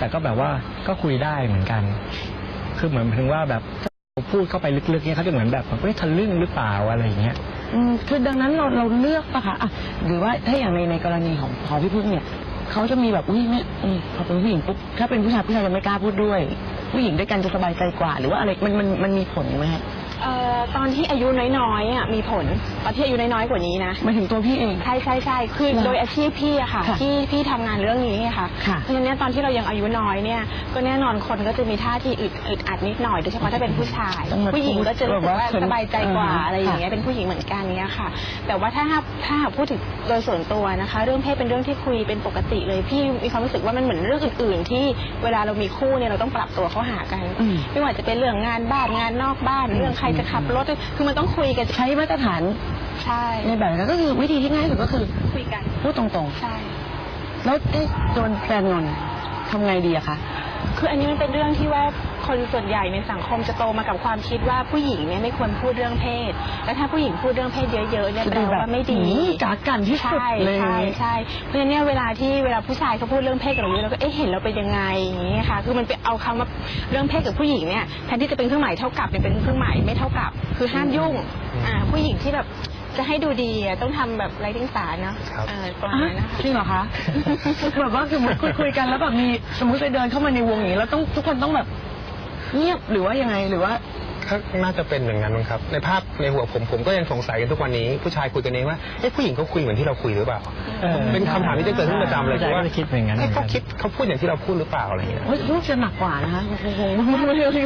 แต่ก็แบบว่าก็คุยได้เหมือนกัน คือเหมือนถึงว่าแบบพูดเข้าไปลึกๆเนี่ยเขาจะเหมือนแบบเฮ้ยทะลึ่งหรือเปล่าอะไรอย่างเงี้ยอืมคือดังนั้นเราเราเลือกปะคะอะหรือว่าถ้าอย่างในในกรณีของของพี่พึ่งเนี่ยเขาจะมีแบบอุ้ยไม่อืมพอเป็นผู้หญิงปุ๊บถ้าเป็นผู้ชายผู้ชายจะไม่กล้าพูดด้วย ผู้หญิงด้วยกันจะสบายใจกว่า หรือว่าอะไรมันมันมันมีผลไหมฮะ เอ่อตอนที่อายุน้อยๆอะมีผลตอนที่อายุน้อยๆกว่านี้นะหมายถึงตัวพี่เอง ใช่ใช่ใช่คือเหรอโดยอาชีพพี่อะค่ะค่ะที่พี่ทำงานเรื่องนี้ไงค่ะค่ะเพราะฉะนั้นเนยตอนที่เรายังอายุน้อยเนี่ยก็แน่นอนคนก็จะมีท่าที่อึดอึดอัดนิดหน่อยโดยเฉพาะถ้าเป็นผู้ชาย ต้องมาผู้หญิงก็จะรู้สึกว่าแบบว่าสบายใจกว่าอ่าอะไรอย่างเงี้ย ค่ะ เป็นผู้หญิงเหมือนกันเนี้ยค่ะ แต่ว่าถ้าหากถ้าหากพูดถึงโดยส่วนตัวนะคะ เรื่องเพศเป็นเรื่องที่คุยเป็นปกติเลย พี่มีความรู้สึกว่ามันเหมือนเรื่องอื่น ๆ ที่เวลาเรามีคู่เนี่ยเราต้องปรับตัวเข้าหากัน อืมไม่ว่าจะเป็นเรื่องงานบ้านงานนอกบ้าน เรื่องใครจะขับรถคือมันต้องคุยกันใช้มาตรฐานใช่ในแบบนั้นก็คือวิธีที่ง่ายที่สุดก็คือคุยกันพูดตรงใช่ๆแล้วได้โดนแฟนงอนทำไงดีอะคะ คืออันนี้มันเป็นเรื่องที่ว่า คนส่วนใหญ่ในสังคมจะโตมากับความคิดว่าผู้หญิงเนี่ยไม่ควรพูดเรื่องเพศ และถ้าผู้หญิงพูดเรื่องเพศเยอะๆเนี่ยจะแปดูลแบบว่าไม่ดีหืมกากันที่สุดใช่เลยใช่ใช่เพราะฉะนั้นเนี่ยเวลาที่เวลาผู้ชายเขาพูดเรื่องเพศกับเราเยอะเราก็เอ๊ะเห็นเราเป็นยังไงอย่างนี้ค่ะคือมันไปเอาคำว่าเรื่องเพศกับผู้หญิงเนี่ยแทนที่จะเป็นเครื่องหมายเท่ากับเนี่ยเป็นเครื่องหมายไม่เท่ากับ คือห้ามยุ่งอ่าผู้หญิงที่แบบจะให้ดูดีอะต้องทำแบบไรติ้งสารเนาะครับเออประมาณนั้นนะคะจริงเหรอคะแบบว่าสมมติคุยคุยกันแล้วแบบมีสมมติไปเดินเข้ามาในวงอย่างนี้แล้วต้องทุกคนต้องแบบ เงียบหรือว่ายังไงหรือว่า ก็น่าจะเป็นอย่างนั้นมั้งครับ ในภาพในหัวผมผมก็ยังสงสัยกันทุกวันนี้ ผู้ชายคุยกันเองว่าเอ๊ะผู้หญิงเขาคุยเหมือนที่เราคุยหรือเปล่าออ เป็นคำถามที่จะเกิดขึ้นประจำเลยใช่ว่าก็จะคิดอย่างนั้นเหมืเอ๊ะอนกัเขานคิดเขาพูดอย่างที่เราพูดหรือเปล่าอะไรอย่างเงี้ยเฮ้ยลูกจะหนักกว่านะคะงง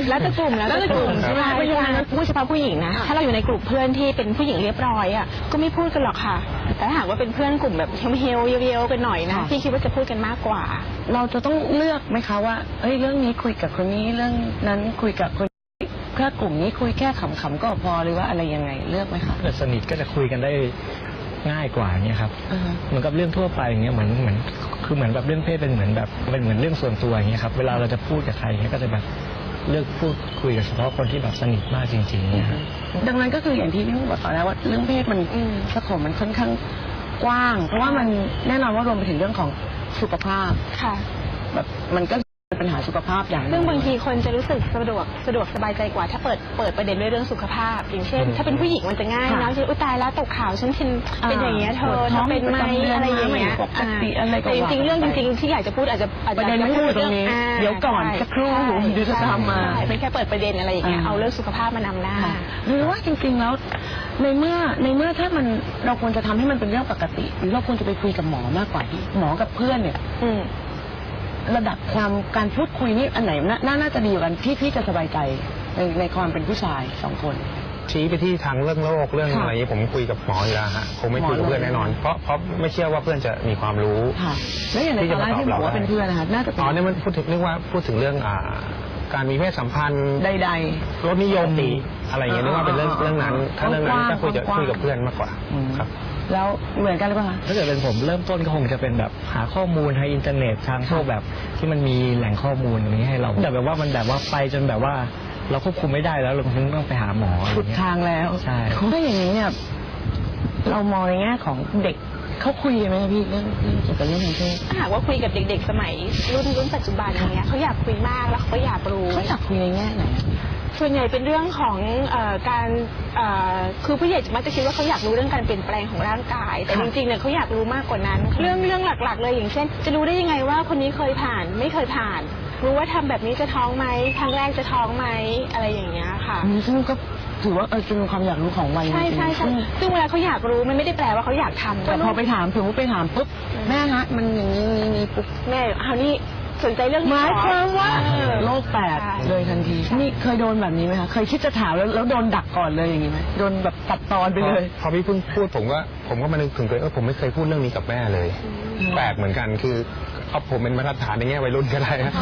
ๆแล้วแต่กลุ่มแล้วแต่กลุ่มครับใช่ไหมเพราะฉะนั้นพูดเฉพาะผู้หญิงนะ ถ้าเราอยู่ในกลุ่มเพื่อนที่เป็นผู้หญิงเรียบร้อยอะก็ไม่พูดกันหรอกค่ะ แต่ถ้าหากว่าเป็นเพื่อนกลุ่มแบบเฮลๆเยียวๆกันหน่อยนะค่ะพี่คิดว่าจะพูดกันมากกว่า เราจะต้องเลือกไหมคะว่าเอ้ยเรื่องนี้คุยกับคนนี้เรื่องนั้นคุยกับคนนี้ แค่กลุ่มนี้คุยแค่ขำๆก็พอหรือว่าอะไรยังไงเลือกไหมคะถ้าสนิทก็จะคุยกันได้ง่ายกว่าเนี่ยครับอ่าฮะเหมือนกับเรื่องทั่วไปอย่างเงี้ยเหมือนเหมือนคือเหมือนแบบเรื่องเพศเป็นเหมือนแบบเป็นเหมือนเรื่องส่วนตัวอย่างเงี้ยครับเวลาเราจะพูดกับใครเงี้ยก็จะแบบเลือกพูดคุยกับเฉพาะคนที่แบบสนิทมากจริงๆเนี่ยครับดังนั้นก็คืออย่างที่พี่บอกตอนแรกว่าเรื่องเพศมันอืมสโคปมันค่อนข้างกว้าง เพราะว่ามันแน่นอนว่ารวมไปถึงเรื่องของสุขภาพค่ะแบบมันก็เป็นปัญหาสุขภาพอย่างหนึ่ซึ่งบางทีคนจะรู้สึกสะดวกสะดวกสบายใจกว่าถ้าเปิดเปิดประเด็นด้วยเรื่องสุขภาพ อย่างเช่นอืมถ้าเป็นผู้หญิงมันจะง่ายค่ะนะเช่นอุ้ยตายแล้วตกข่าวฉันเป็นเป็นอย่างเงี้ยเธอปวดเธท้อองเป็นไหมประจำเดือนอะไรอย่างเงี้ยไม่ปกติอะไรก็แต่จริงๆว่าเรื่องไปจริงๆที่อยากจะพูดอาจจะอาจประจะเด็นไม่ได้อยู่ตรงนี้อ่าเดี๋ยวก่อนใช่สักครู่ใช่เดี๋ยวจะตามมาใช่เป็นแค่เปิดประเด็นอะไรอย่างเงี้ยอ่าเอาเรื่องสุขภาพมานำหน้าค่ะหรือว่าจริงๆแล้วในเมื่อในเมื่อถ้ามันเราควรจะทำให้มันเป็นเรื่องปกติ หรือเราควรจะไปคุยกับหมอมากกว่าที่หมอกับเพื่อนเนี่ยอืม ระดับความการพูดคุยนี่อันไหนน่าน่าน่าจะดีกว่ากันที่พี่จะสบายใจในในความเป็นผู้ชายสองคน ชี้ไปที่ทางเรื่องโรคเรื่องค่ะอะไรอย่างนี้ผมคุยกับหมออยู่แล้วฮะคงไม่หมอคุยกับเพื่อนเลยแน่นอน เพราะเพราะไม่เชื่อว่าเพื่อนจะมีความรู้ ค่ะ แล้วอย่างในที่ตจะอนแรกที่บอกว่ามาตอบเราเป็นเพื่อนนะคะน่าจะเป็นอ๋อเนี่ยมันพูดถึงเรื่องว่าพูดถึงเรื่องอ่า การมีเพศสัมพันธ์ใดรสนิยมปกติอะไรอย่างเงี้ยนึกว่าเป็นเรื่องอ่าเรื่องนั้น ถ้าเรื่องนั้นกว้างก็คุยจะกว้างคุยกับเพื่อนมากกว่าๆอืมครับ แล้วเหมือนกันหรือเปล่าคะถ้าเกิดเป็นผมเริ่มต้นก็คงจะเป็นแบบหาข้อมูลทางอินเทอร์เน็ตทางพวกแบบที่มันมีแหล่งข้อมูลอย่างนี้ให้เราแต่แบบว่ามันแบบว่าไปจนแบบว่า เราควบคุมไม่ได้แล้วเราถึงต้องไปหาหมออะไรสุดเงี้ยทางแล้วใช่ถ้าอย่างนี้เนี่ยเรามองในแง่ของเด็ก เขาคุยกันไหมคะพี่เรื่องเรื่องเกี่ยวกับเรื่องทางเพศถ้าหากว่าคุยกับเด็ก ๆ สมัยรุ่นรุ่นปัจจุบันอย่างเงี้ยเขาอยากคุยมากแล้วเขาก็อยากรู้ เขาอยากคุยในแง่ไหนอะ ส่วนใหญ่เป็นเรื่องของเออการเอ่อคือผู้ใหญ่มักจะคิดว่าเขาอยากรู้เรื่องการเปลี่ยนแปลงของร่างกาย แต่ค่ะจริงๆเนี่ยเขาอยากรู้มากกว่านั้น เรื่องเรื่องหลักๆ เลยอย่างเช่น จะรู้ได้ยังไงว่าคนนี้เคยผ่านไม่เคยผ่าน รู้ว่าทำแบบนี้จะท้องไหมครั้งแรกจะท้องไหมอะไรอย่างเงี้ยค่ะ อืมซึ่งก็ ถือว่าเออเป็นความอยากรู้ของวัยใช่จริงๆใช่ใช่ซึ่งซึ่งเวลาเขาอยากรู้มันไม่ได้แปลว่าเขาอยากทำแต่พอไปถามถึงว่าไปถามปุ๊บแม่ฮะมันอย่างนี้นี้นี้ปุ๊บแม่เอานี่สนใจเรื่องหนี้มายเหรอความว่าเออโลกแตกใช่เลยทันทีนี่เคยโดนแบบนี้ไหมคะเคยคิดจะถามแล้วแล้วโดนดักก่อนเลยอย่างนี้ไหมโดนแบบตัดตอนไปเลยพอพี่เพิ่งพูดผมก็ผมก็มานึกถึงตัวเองเออผมไม่เคยพูดเรื่องนี้กับแม่เลยแปลกเหมือนกันคือ เอาผมเป็นมาตรฐานในแง่วัยรุ่นก็ได้นะ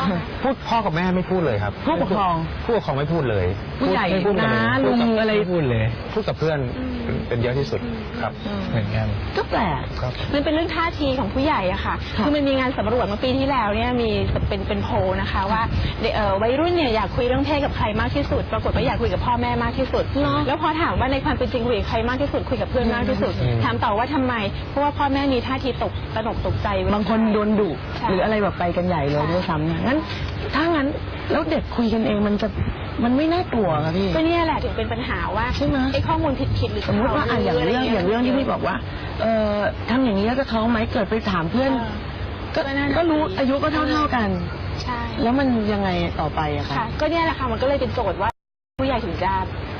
พูดพ่อกับแม่ไม่พูดเลยครับผู้ปกครองผู้ปกครองไม่พูดเลยผู้ใหญ่ไม่พูดกับนะพูลุดงกับอะไร ไม่พูดเลย พูดกับเพื่อนเป็นเยอะที่สุดครับเหมือนกัน ก็แปลกครับ มันเป็นเรื่องท่าทีของผู้ใหญ่อะค่ะค่ะคือมันมีงานสำรวจเมื่อปีที่แล้วเนี่ยมีเป็นเป็นโพลนะคะว่าเด็กเอ่อวัยรุ่นเนี่ยอยากคุยเรื่องเพศกับใครมากที่สุด ปรากฏว่าอยากคุยกับพ่อแม่มากที่สุด แล้วพอถามว่าในความเป็นจริงคุยกับใครมากที่สุดคุยกับเพื่อนมากที่สุดอืมถามต่อว่าทำไม เพราะว่าพ่อแม่มีท่าทีตกตระหนกตกใจเวลบางคนโดนดุช่หรืออะไรแบบไปกันใหญ่เลยใช่ด้วยซ้ำเนี่ยงั้น ถ้างั้นแล้วเด็กคุยกันเองมันจะมันไม่น่ากลัวค่ะพี่ก็เนี่ยแหละถึงเป็นปัญหาว่าใช่ไหมไอ้ข้อมูลผิดๆหรือสมมติว่าอะอย่างเรื่องอย่างเรื่องที่พี่บอกว่า เอ่อทำอย่างนี้แล้วจะท้องไหมเกิดไปถามเพื่อน ก็ก็น่าจะก็รู้อายุก็เท่าเท่าๆกันใช่แล้วมันยังไงต่อไปอะคะค่ะก็เนี่ยแหละค่ะมันก็เลยเป็นโจทย์ว่าผู้ใหญ่ถึงจะ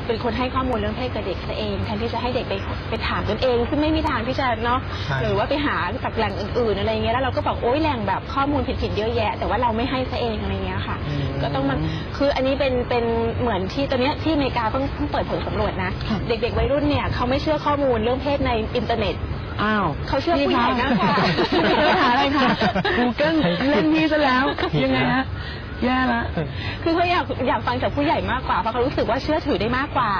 เป็นคนให้ข้อมูลเรื่องเพศกับเด็กซะเองแทนที่จะให้เด็กไปไปถามกันเอง ซึ่งไม่มีทางที่จะเนาะใช่ หรือว่าไปหาจากแหล่งอื่นๆอะไรเงี้ยแล้วเราก็บอกโอ๊ยแหล่งแบบข้อมูลผิดๆเยอะแยะ แต่ว่าเราไม่ให้ซะเองอะไรเงี้ยค่ะอืมก็ต้องมันคืออันนี้เป็นเป็นเหมือนที่ตอนเนี้ยที่อเมริกาเพิ่งเพิ่งเปิดผลสำรวจนะ ค่ะ เด็กๆวัยรุ่นเนี่ยเขาไม่เชื่อข้อมูลเรื่องเพศในอินเทอร์เน็ต อ้าวเขาเชื่อผู้ใหญ่มากกว่าปัญหาอะไรคะ Google เล่นพี่ซะแล้ว ยังไงฮะ แย่ละคือเขาอยากอยากฟังจากผู้ใหญ่มากกว่าเพราะเขารู้สึกว่าเชื่อถือได้มากกว่า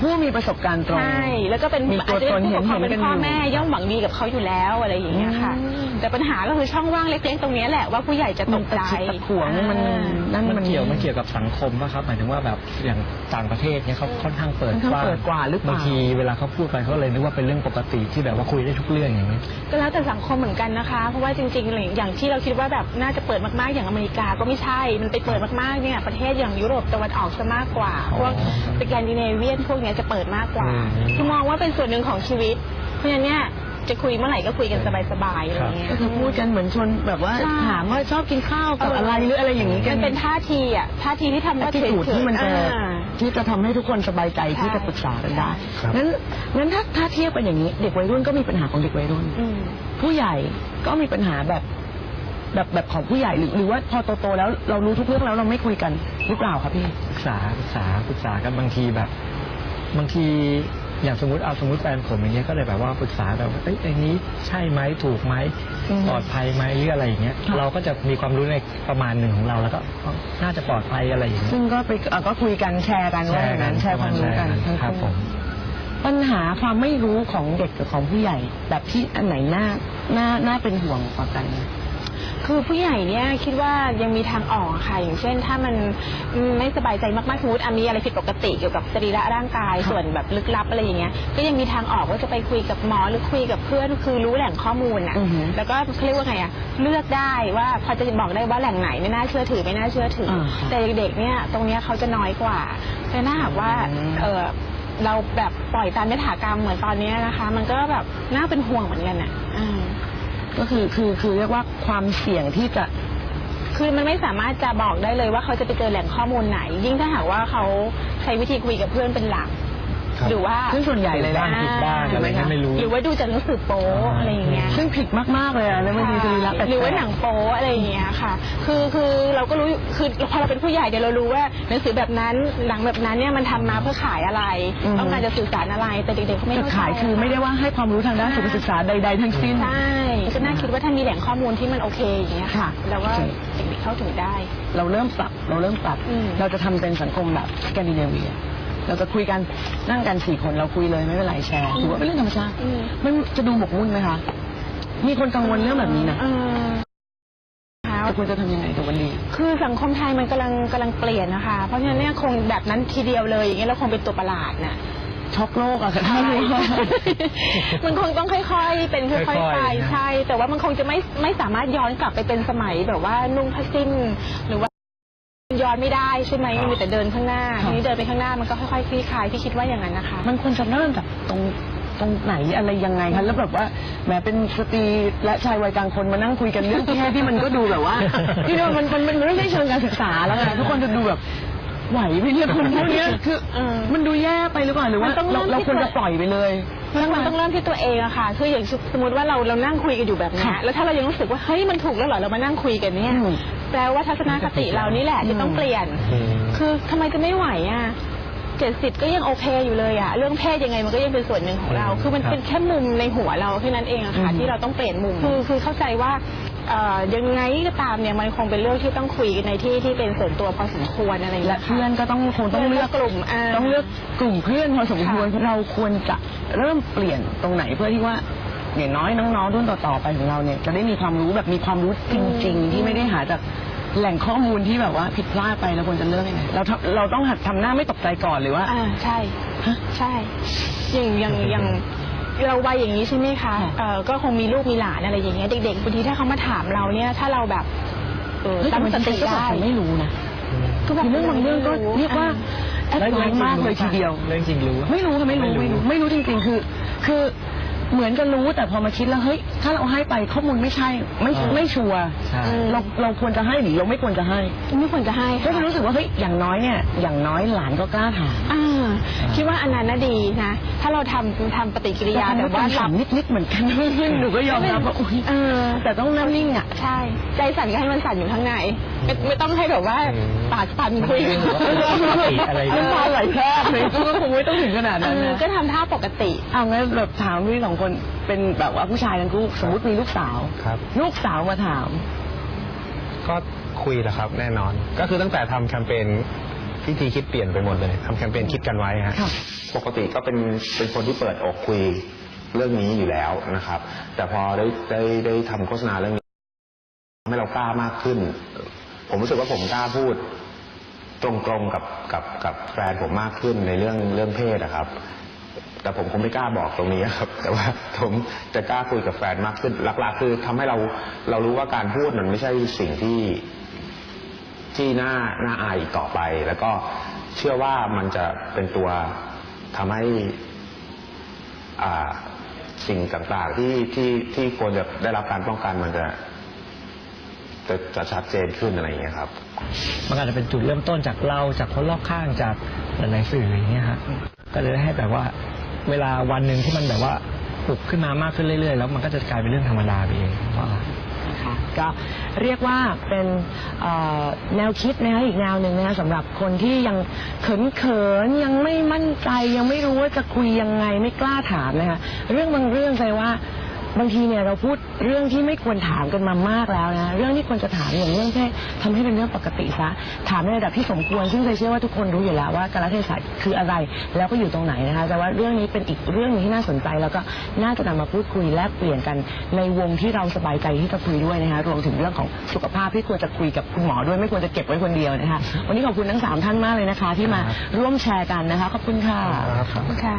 ผู้มีประสบการณ์ตรงใช่แล้วก็เป็นมีตัวอาจจะตนเป็นผู้ปกครองเห็นๆเป็นพ่อกันอยู่แม่ย่อมหวังดีกับเขาอยู่แล้วอะไรอย่างเงี้ยค่ะอืม แต่ปัญหาก็คือช่องว่างเล็กๆ ตรงเนี้ยแหละว่าผู้ใหญ่จะตมันกตะใจขิดตะขวงมันอ่า นั่นมันมันเกี่ยวมันเกี่ยวกับสังคมป่ะครับ หมายถึงว่าแบบอย่างต่างประเทศเนี่ยเขาค่อนข้างเปิดค่อนข้างเปิดกว่าหรือเปล่า บางทีเวลาเขาพูดไปเขาเลยนึกว่าเป็นเรื่องปกติที่แบบว่าคุยได้ทุกเรื่องอย่างนี้ย ก็แล้วแต่สังคมเหมือนกันนะคะ เพราะว่าจริงๆอย่างที่เราคิดว่าแบบน่าจะเปิดมากๆอย่างอเมริกาก็ไม่ใช่ มันไปเปิดมากๆเนี่ยประเทศอย่างยุโรปตะวันออกจะมากกว่า พวกสแกนดิเนเวียนพวกเนี้ยจะเปิดมากกว่า อืม คือมองว่าเป็นส่วนหนึ่งของชีวิต เพราะฉะนั้นเนี่ย จะคุยเมื่อไหร่ก็คุยกันสบายๆอะไรเงี้ยก็คือพูดกันเหมือนชวนแบบว่าใช่ถามว่าชอบกินข้าวกับอะไรหรืออะไรอย่างนี้กัมันนเป็นท่าทีอะท่าทีที่ทำว่าที่เฉยถูกๆที่มันจะอ่าที่จะทำให้ทุกคนสบายใจที่ใช่จะปรึกษากันได้ครับงั้นงั้นถ้าถ้าเทียบกันอย่างนี้ เด็กวัยรุ่นก็มีปัญหาของเด็กวัยรุ่นอืมผู้ใหญ่ก็มีปัญหาแบบแบบแบบของผู้ใหญ่หรือหรือว่าพอโตๆแล้วเรารู้ทุกเรื่องแล้วเราไม่คุยกันหรือเปล่าครับพี่ปรึกษาปรึกษาปรึกษากันบางทีแบบ บางที อย่างสมมติเอาสมมติแฟนผมอย่างเงี้ยก็เลยแบบว่าปรึกษาแบบว่าเอ้ยอันนี้ใช่ไหมถูกไหมอืมปลอดภัยไหมหรืออะไรอย่างเงี้ยค่ะ เราก็จะมีความรู้ในประมาณหนึ่งของเราแล้วก็อ๋อน่าจะปลอดภัยอะไรอย่างเงี้ยซึ่งก็ไปเอ่อก็คุยกันแชร์กันว่าอย่างนั้นแชร์ความรู้กันแชร์ครับผมปัญหาความไม่รู้ของเด็กกับของผู้ใหญ่ แบบที่อันไหนน่าน่าน่าเป็นห่วงกว่ากัน คือผู้ใหญ่เนี่ยคิดว่ายังมีทางออกอะค่ะอย่างเช่น ถ้ามันไม่สบายใจมากๆสมมติอะมีอะไรผิดปกติเกี่ยวกับสรีระร่างกายค่ะส่วนแบบลึกลับอะไรอย่างเงี้ยก็ยังมีทางออกว่าจะไปคุยกับหมอหรือคุยกับเพื่อนคือรู้แหล่งข้อมูลอะอือหือแล้วก็เขาเรียกว่าไงอะเลือกได้ว่าพอจะบอกได้ว่าแหล่งไหนไม่น่าเชื่อถือไม่น่าเชื่อถืออาค่ะแต่เด็กๆเนี่ยตรงเนี้ยเขาจะน้อยกว่าแต่ถ้าหากว่าอืมเออเราแบบปล่อยตามยถากรรมเหมือนตอนเนี้ยนะคะ มันก็แบบน่าเป็นห่วงเหมือนกันอะอ่า ก็คือคือคือเรียกว่าความเสี่ยงที่จะ คือมันไม่สามารถจะบอกได้เลยว่าเขาจะไปเจอแหล่งข้อมูลไหน ยิ่งถ้าหากว่าเขาใช้วิธีคุยกับเพื่อนเป็นหลัก หรือว่าซึ่งส่วนใหญ่เลยนะบ้านผิดบ้านอะไรเงี้ยไม่รู้หรือว่าดูจากหนังสือโป๊อะไรอย่างเงี้ยซึ่งผิดมากๆเลยอะแล้วบางทีสรีระแปลกๆหรือว่าหนังโป๊อะไรอย่างเงี้ยค่ะ คือคือเราก็รู้คือพอเราเป็นผู้ใหญ่เดี๋ยวเรารู้ว่าหนังสือแบบนั้นหนังแบบนั้นเนี่ยมันทำมาเพื่อขายอะไรอือฮึต้องการจะสื่อสารอะไรแต่เด็กๆเขาไม่จุดเข้าใจขายคือไม่ได้ว่าให้ความรู้ทางด้านสุขศึกษาใด ๆ ทั้งสิ้นใช่ก็น่าคิดว่าถ้ามีแหล่งข้อมูลที่มันโอเคอย่างเงี้ยค่ะ แล้วว่าโอเคเด็กๆเข้าถึงได้ เราเริ่มปรับเราเริ่มปรับอืมเราจะทำเป็นสังคมแบบสแกนดิเนเวีย เราจะคุยกันนั่งกันสี่คนเราคุยเลยไม่เป็นไรแชร์ถือว่าเป็นเรื่องธรรมชาติอืมมันจะดูหมกมุ่นไหมคะ มีคนกังวลเรื่องแบบนี้นะเออแต่ควรจะทำยังไงกับวันนี้ คือสังคมไทยมันกำลังกำลังเปลี่ยนนะคะ เพราะฉะนั้นเนี่ยคงแบบนั้นทีเดียวเลยอย่างเงี้ยเราคงเป็นตัวประหลาดน่ะช็อกโลกอะค่ะท่านรู้ว่ามันคงต้องค่อยๆ เป็นค่อยค่ๆอยๆไปนะใช่ แต่ว่ามันคงจะไม่ไม่สามารถย้อนกลับไปเป็นสมัยแบบว่านุ่งผ้าสิ้นหรือว่า ย้อนไม่ได้ใช่ไหมมันมีแต่เดินข้างหน้าครับทีนี้เดินไปข้างหน้ามันก็ค่อยๆคลี่คลายพี่คิดว่าอย่างนั้นนะคะ มันควรจะเริ่มจากตรงตรงไหนอะไรยังไงคะแล้วแบบว่าแหมเป็นสตรีและชายวัยกลางคนมานั่งคุยกันเรื่องเพศที่มันก็ดูแบบว่าที่ดูมันมันมันมันไม่ใช่เชิงการศึกษาแล้วไงทุกคนจะดูแบบไหวไหมเนี่ยคนพวกเนี้ยคือเออมันดูแย่ไปหรือเปล่าหรือว่ามันต้องเริ่เรามที่เราควรตัวจะปล่อยไปเลย มันมันต้องเริ่มที่ตัวเองอะค่ะ คืออย่างสมมติว่าเราเรานั่งคุยกันอยู่แบบเนี้ยค่ะแล้วถ้าเรายังรู้สึกว่าเฮ้ยมันถูกแล้วเหรอเรามานั่งคุยกันเนี่ยอืมแปลว่าทัศนคติเรานี่แหละที่ต้องเปลี่ยนอืมคือทำไมจะไม่ไหวอะเจ็ดสิบก็ยังโอเคอยู่เลยอะเรื่องเพศยังไงมันก็ยังเป็นส่วนหนึ่งของเรา คือมันครับเป็นแค่มุมในหัวเราแค่นั้นเองอะค่ะอืมที่เราต้องเปลี่ยนมุมคือคือเข้าใจว่าเอ่อ ยังไงก็ตามเนี่ยมันคงเป็นเรื่องที่ต้องคุยกันในที่ที่เป็นส่วนตัวพอสมควรอะไรอย่างและเงี้ยเพื่อนก็ต้องคงต้องเลือกกลุ่มอ่าต้องเลือกกลุ่มเพื่อนพอสมควรค่ะ เราควรจะเริ่มเปลี่ยนตรงไหนเพื่อที่ว่าอย่างน้อยน้องๆรุ่นต่อๆไปของเราเนี่ยจะได้มีความรู้แบบมีความรู้จริง ๆ ที่ไม่ได้หาจากแหล่งข้อมูลที่แบบว่าผิดพลาดไปเราควรจะเลือกยังไงเราทำเราต้องหัดทำหน้าไม่ตกใจก่อนหรือว่า อ่าใช่ ฮะ ใช่ อย่างอย่างอย่าง เราวัยอย่างนี้ใช่ไหมคะค่ะเอ่อก็คงมีลูกมีหลานอะไรอย่างเงี้ยเด็กๆบางทีถ้าเขามาถามเราเนี่ยถ้าเราแบบเออเฮ้ยแต่ตั้งมันสจติริงๆก็บอกได้เขาไม่รู้นะก็บคือเรื่องบางเรื่องก็เรียกว่าแอดวานซ์มากเลยทีเดียว เรื่องจริงรู้ ไม่รู้ค่ะไม่รู้ไม่ไม่รู้รู้ไม่รู้จริงๆ คือ คือ เหมือนกันรู้แต่พอมาคิดแล้วเฮ้ยถ้าเราให้ไปข้อมูลไม่ใช่ ไม่ไม่ชัวร์ใช่เราเราควรจะให้หรือเราไม่ควรจะให้ไม่ควรจะให้ก็ค่ะจะรู้สึกว่าเฮ้ยอย่างน้อยเนี่ยอย่างน้อยหลานก็กล้าถามอ่าคิดว่าอันนั้นน่ะดีนะ ถ้าเราทำทำปฏิกิริยาแต่แบบว่าถามนิดๆเหมือนกันหนูก็ยอมรับว่าอุ๊ยเออแต่ต้องนั่งนิ่งอะใช่ ใจสั่นก็ให้มันสั่นอยู่ข้างในไม่ไม่ต้องให้แบบว่าอืมปากสั่นคุยมันเป็นเรื่องปกติอะไรอย่างเงี้ยน้ำตาไหลแทบเลยก็คงไม่ต้องถึงขนาดเอนั้นอนะก็ทำท่าปกติเอางั้นแบบถามพี่สองคนเป็นแบบว่าผู้ชายทั้งคู่สมมติมีลูกสาว ครับ ลูกสาวมาถาม ก็คุยแหละครับ แน่นอน ก็คือตั้งแต่ทำแคมเปญพิธีคิดเปลี่ยนไปหมดเลยทำแคมเปญคิดกันไว้ฮะ ค่ะ ปกติก็เป็นเป็นคนที่เปิดอกคุยเรื่องนี้อยู่แล้วนะครับ แต่พอได้ได้ได้ทำโฆษณาเรื่องนี้ทำให้เรากล้ามากขึ้น ผมรู้สึกว่าผมกล้าพูด ตรงๆกับกับกับแฟนผมมากขึ้นในเรื่องเรื่องเพศนะครับ แต่ผมคงไม่กล้าบอกตรงนี้ครับ แต่ว่าผมจะกล้าคุยกับแฟนมากขึ้น หลัก ๆ คือทำให้เราเรารู้ว่าการพูดมันไม่ใช่สิ่งที่ที่น่าน่าอายอีกต่อไป แล้วก็เชื่อว่ามันจะเป็นตัวทำให้อ่าสิ่งต่างๆที่ที่ที่ควรจะได้รับการป้องกันมันจะจะจะชัดเจนขึ้นอะไรอย่างเงี้ยครับ มันอาจจะเป็นจุดเริ่มต้นจากเราจากคนรอบข้างจากหลายๆสื่ออย่างเงี้ยฮะก็เลยให้แบบว่า เวลาวันหนึ่งที่มันแบบว่าปลุกขึ้นมามากขึ้นเรื่อยๆ แล้วมันก็จะกลายเป็นเรื่องธรรมดาไปเองว่าะคะก็เรียกว่าเป็นแนวคิดนะคะอีกแนวหนึ่งนะคะสำหรับคนที่ยังเขินเขินๆยังไม่มั่นใจยังไม่รู้ว่าจะคุยยังไงไม่กล้าถามนะคะเรื่องบางเรื่องใจว่า บางทีเนี่ยเราพูดเรื่องที่ไม่ควรถามกันมามากแล้วนะเรื่องที่ควรจะถามอย่างเรื่องเพศทำให้เป็นเรื่องปกติซะถามในระดับที่สมควร ซึ่งใจเชื่อว่าทุกคนรู้อยู่แล้วว่ากาลเทศะคืออะไร แล้วก็อยู่ตรงไหนนะคะแต่ว่าเรื่องนี้เป็นอีกเรื่องหนึงที่น่าสนใจ แล้วก็น่าจะนำมาพูดคุยแลกเปลี่ยนกันในวงที่เราสบายใจที่จะคุยด้วยนะคะรวมถึงเรื่องของสุขภาพที่ควรจะคุยกับคุณหมอด้วยไม่ควรจะเก็บไว้คนเดียวนะคะวันนี้ขอบคุณทั้งสามท่านมากเลยนะคะ ที่มาร่วมแชร์กันนะคะขอบคุณค่ะค่ะ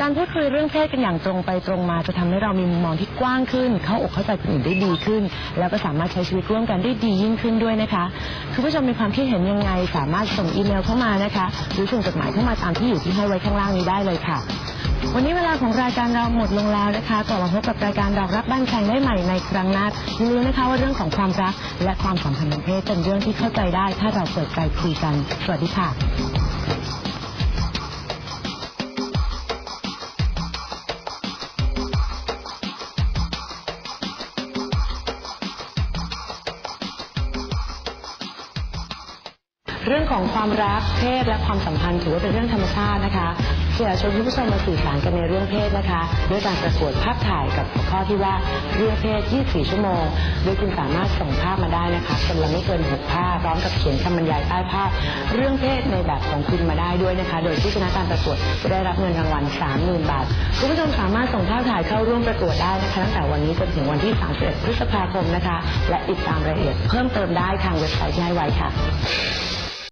การพูดคุยเรื่องเพศกันอย่างตรงไปตรงมาจะทำให้เรามีมุมมองที่กว้างขึ้น เข้าอกเข้าใจคนอื่นได้ดีขึ้น แล้วก็สามารถใช้ชีวิตร่วมกันได้ดียิ่งขึ้นด้วยนะคะคุณผู้ชมมีความคิดเห็นยังไง สามารถส่งอีเมลเข้ามานะคะหรือส่งจดหมายเข้ามาตามที่อยู่ที่ให้ไว้ข้างล่างนี้ได้เลยค่ะ วันนี้เวลาของรายการเราหมดลงแล้วนะคะกลับมาพบกับรายการดอกรักบ้านแข่งได้ใหม่ในครั้งหน้าอย่าลืมนะคะว่าเรื่องของความรักและความสัมพันธ์ทางเพศเป็นเรื่องที่เข้าใจได้ ถ้าเราเปิดใจคุยกัน สวัสดีค่ะ ของความรักเพศและความสัมพันธ์ถือว่าเป็นเรื่องธรรมชาตินะคะอยากชวนคุณผู้ชมมาสื่อสารกันในเรื่องเพศนะคะด้วยการประกวดภาพถ่ายกับหัวข้อที่ว่าเรื่องเพศ 24 ชั่วโมง โดยคุณสามารถส่งภาพมาได้นะคะคนละไม่เกิน 6 ภาพพร้อมกับเขียนคำบรรยายใต้ภาพ เรื่องเพศในแบบของคุณมาได้ด้วยนะคะ โดยที่ชนะการประกวดจะได้รับเงินรางวัล 30,000 บาท คุณผู้ชมสามารถส่งภาพถ่ายเข้าร่วมประกวดได้นะคะตั้งแต่วันนี้จนถึงวันที่ 31 พฤษภาคมนะคะ และติดตามรายละเอียดเพิ่มเติมได้ทางเว็บไซต์ที่ให้ไว้ค่ะ